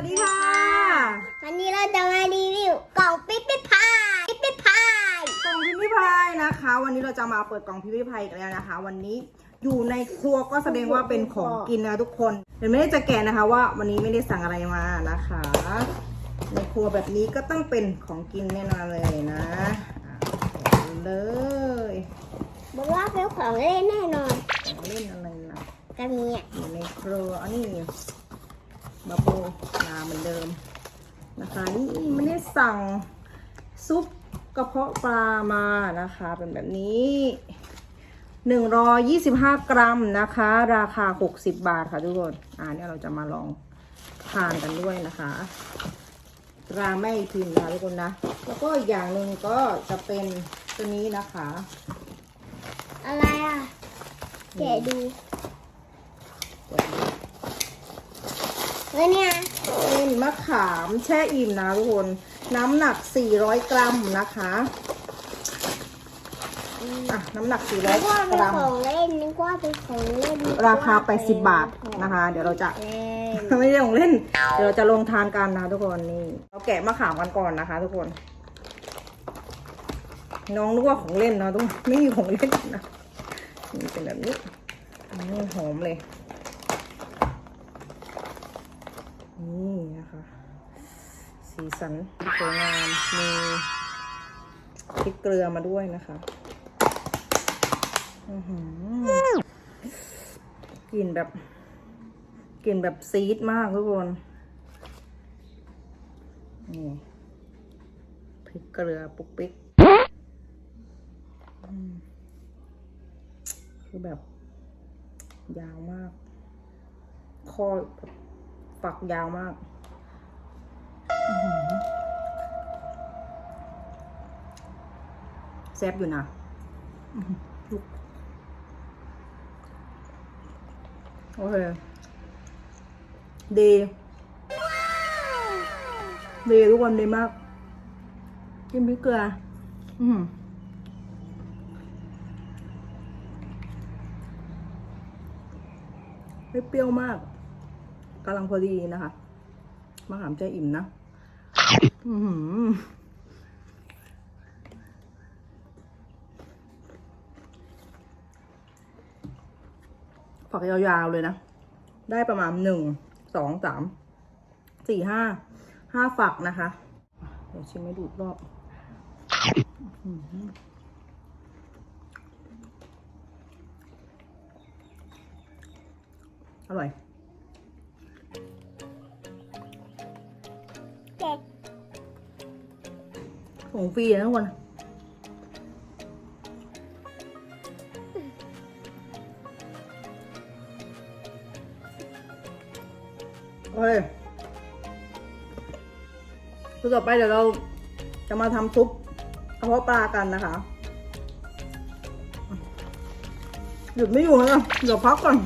วัสดีค่ะ วันนี้เราจะมารีวิวกล่องปิ๊บปิ๊บพายปิ๊บปิ๊บพายกล่องพิมพ์ริพายนะคะ วันนี้เราจะมาเปิดกล่องพิมพ์ริพายกันแล้วนะคะ วันนี้อยู่ในครัวก็แสดงว่าเป็นของกินนะทุกคนเดี๋ยวไม่ได้จะแกะนะคะว่า วันนี้ไม่ได้สั่งอะไรมานะคะ ในครัวแบบนี้ก็ต้องเป็นของกินแน่นอนเลยนะอะแกะเลยบอกว่าเป็นของเล่นแน่นอนของเล่นอะไรนะก็มีอะอยู่ในครัวอันนี้ บับเบิ้ลนาเหมือนเดิมนะคะนี่ไม่ได้สั่งซุปกระเพาะปลามานะคะ เป็นแบบนี้ 125 กรัมนะคะ ราคา 60 บาทค่ะทุกคนอ่าเนี่ยเราจะมาลองทานกันด้วยนะคะราไม่พิมพ์นะคะทุกคนนะ แล้วก็อีกอย่างหนึ่งก็จะเป็นตัวนี้นะคะ อะไรอะ แกะดู เฮ้ยเนี่ยเป็นมะขามแช่อิ่มนะทุกคน น้ำหนัก 400 กรัมนะคะอะน้ำหนักนึกว่า400กเป็นรัม ของเล่นนึกว่าเป็นของเล่นนึกว่ราคา เป็น80 บาทนะคะ เดี๋ยวเราจะ เล่น ไม่ใช่ของเล่น เดี๋ยวเราจะลงทานกันนะทุกคนนี่เราแกะมะขามกันก่อนนะคะ ทุกคน น้องนึกว่าของเล่นนะทุกคนไม่มีของเล่นนะนี่เป็นแบบนี้นี่หอมเลย นี่นะคะ สีสันสวยงาม มีพริกเกลือมาด้วยนะคะอือหือกลิ่นแบบกลิ่นแบบซีดมากทุกคน นี่พริกเกลือปุกปิกคือแบบ ยาวมากคอแบบ ฝักยาวมากแซ่บอยู่นะลุกโอเคดีดีทุกคนดีมากกินพริกเกลือ อืมเปรี้ยวมาก กำลังพอดีนะคะมะขามใจอิ่มนะอือหือฝักยาวๆเลยนะ ได้ประมาณหนึ่งสองสามสี่ห้าห้าฝักนะคะ เดี๋ยวชิมให้ดูอีกรอบอร่อย แกะส่งฟรีนะทุกคนโอเคต่อไปเดี๋ยวเราจะมาทำซุปกระเพาะปลากันนะคะหยุดไม่อยู่แล้วเดี๋ยวพักก่อน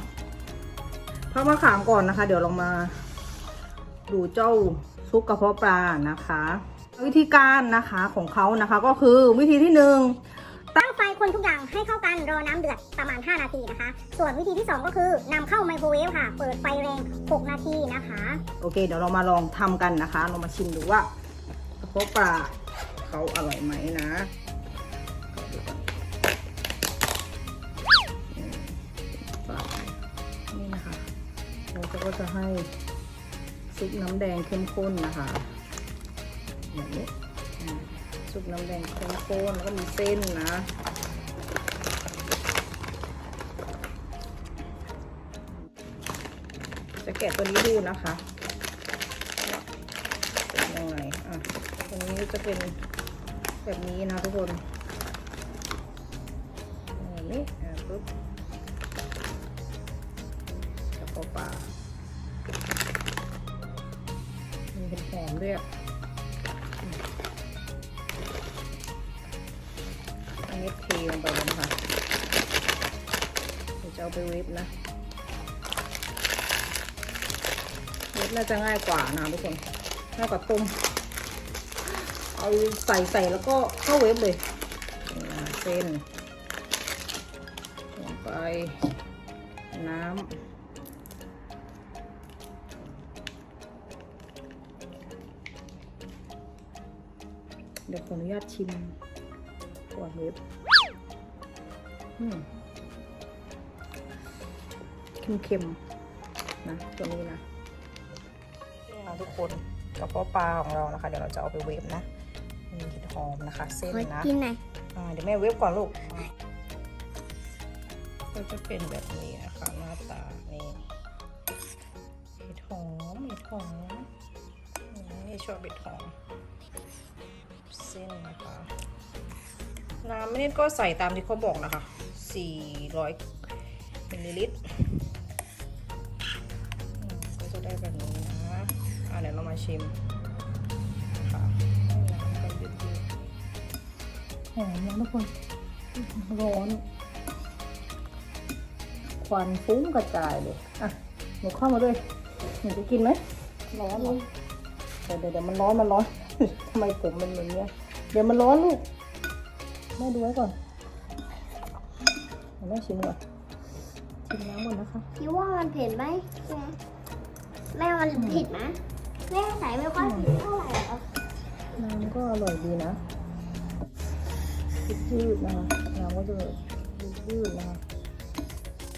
พักมะขามก่อนนะคะ เดี๋ยวเรามาดูเจ้า ซุปกระเพาะปลานะคะ วิธีการนะคะของเขานะคะก็คือวิธีที่หนึ่งตั้งไฟคนทุกอย่างให้เข้ากันรอน้ำเดือดประมาณ 5 นาทีนะคะ ส่วนวิธีที่ 2 ก็คือนำเข้าไมโครเวฟค่ะ เปิดไฟแรง 6 นาทีนะคะ โอเค เดี๋ยวเรามาลองทำกันนะคะ เรามาชิมดูว่ากระเพาะปลาเขาอร่อยไหมนะอืมปลานี่นะคะเราจะก็จะให้ ซุปน้ำแดงเข้มข้นนะคะแบบนี้ซุปน้ำแดงเข้มข้นแล้วก็มีเส้นนะจะแกะตัวนี้ดูนะคะเป็นยังไงอะตัวนี้จะเป็นแบบนี้นะทุกคนแบบนี้อะปุ๊บกระเพาปลา เห็ดหอมด้วยอันนี้เทลงไปเลยนะคะเดี๋ยวจะเอาไปเวฟนะเว็บน่าจะง่ายกว่านะทุกคนง่ายกว่าต้มเอาใส่ใส่แล้วก็เข้าเว็บเลยเส้นลงไปน้ำ ดี๋ยวขออนุญาตชิมก่อนเว็บอืมเค็มๆ นะตัวนี้นะนี่ค่ะทุกคนกระเพาะปลาของเรานะคะ เดี๋ยวเราจะเอาไปเวฟนะมีเห็ดหอมนะคะ เส้นขอนะกินหน่อยอ่าเดี๋ยวแม่เวฟก่อนลูก ก็จะเป็นแบบนี้นะคะหน้าตา นี่เห็ดหอมเห็ดหอมอืมนี่ชอบเห็ดหอม เส้นนะคะ น้ำไม่นิดก็ใส่ตามที่เขาบอกนะคะ 400มิลลิลิตรอืมก็จะได้แบบนี้นะอะเดี๋ยวเรามาชิมนะคะน้ำก็ยืดๆหอมนะทุกคนร้อนควันฟุ้งกระจายเลย อะ หนูเข้ามาด้วย หนูจะกินไหมร้อนเหรอเดี๋ยวเดี๋ยวเดี๋ยวมันร้อนมันร้อน ทำไมผมมันอย่างเงี้ย เดี๋ยวมันร้อนลูกแม่ดูไว้ก่อนเดี๋ยวแม่ชิมก่อนชิมน้ำก่อนนะคะคิดว่ามันเผ็ดไหมแม่มันเผ็ดนะแม่ใส่ไม่ค่อยเผ็ดเท่าไหร่หรอกน้ำก็อร่อยดีนะยืดๆนะคะน้ำก็จะแบบยืดๆนะคะ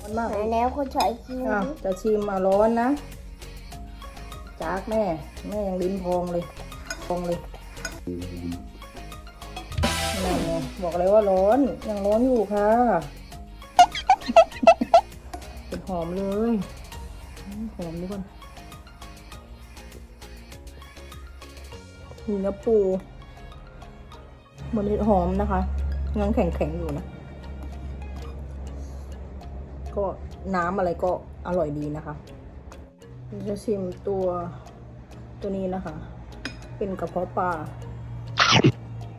ร้อนมากไหนแล้วคนใช้กินอะจะชิมอะร้อนนะจากแม่แม่ยังลิ้นพองเลยพองเลย นั่นไงบอกเลยว่าร้อน ยังร้อนอยู่ค่ะเป็นหอมเลยหอมดีก่อนมีเนื้อปูเหมือนเห็ดหอมนะคะยังแข็งๆอยู่นะ ก็น้ำอะไรก็อร่อยดีนะคะจะชิมตัวตัวนี้นะคะ เป็นกระเพาะปลา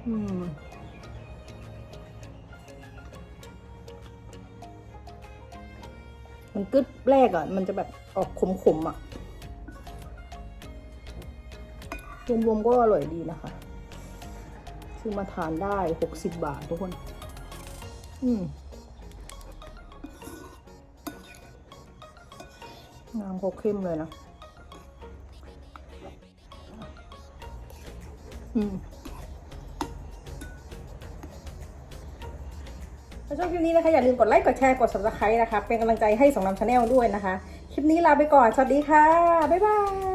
อืมมันกึดแรกอะ่ะ มันจะแบบออกขมๆอะ่ะ รวมๆก็อร่อยดีนะคะ ซื้อมาทานได้หกสิบบาททุกคน อืมน้ำเขาเข้มเลยนะ อืม ถ้าชอบคลิปนี้นะคะอย่าลืมกดไลค์กดแชร์กด subscribe นะคะ เป็นกำลังใจให้สองน้ำชาแนลด้วยนะคะ คลิปนี้ลาไปก่อน สวัสดีค่ะ บ๊ายบาย